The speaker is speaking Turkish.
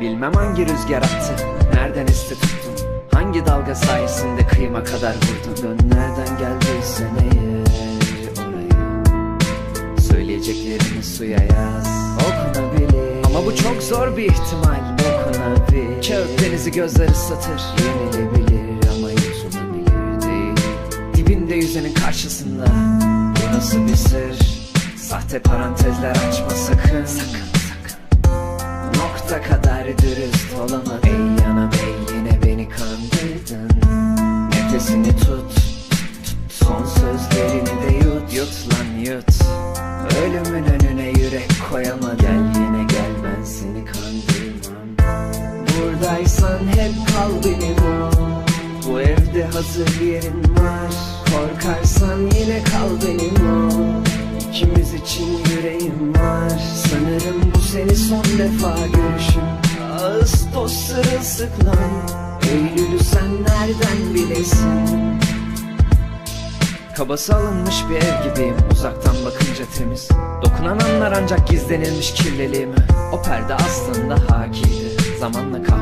Bilmem hangi rüzgar attı Nereden esti tuttun Hangi dalga sayesinde kıyıma kadar vurdun? Dön nereden geldiysen eğer oraya. Söyleyeceklerimi suya yaz. Okunabilir. Ama bu çok zor bir ihtimal. Dokunabilir Kağıt denizi gözler ıslatır Yenilebilir ama yutulabilir değil. Dibinde yüzenin karşısında. Bu nasıl bir sır? Sahte parantezler açma sakın. Sakın sakın. Nokta kadar dürüst olamam Ey yanam ey yine beni kandırdın. Nefesini tut, tut Son sözlerini de yut. Yut lan yut. Ölümün önüne yürek koyama Gel yine gel ben seni kandırmam. Buradaysan hep kal benim ol Bu evde hazır yerin var. Korkarsan yine kal benim ol İkimiz için yüreğim var. Sanırım bu seni son defa görüşüm Ağustos sırılsıklam. Eylül'ü sen nereden bilesin? Kabası alınmış bir ev gibiyim Uzaktan bakınca temiz. Dokunan anlar ancak gizlenilmiş kirliliğimi O perde aslında hakiydi. Zamanla anlatmalı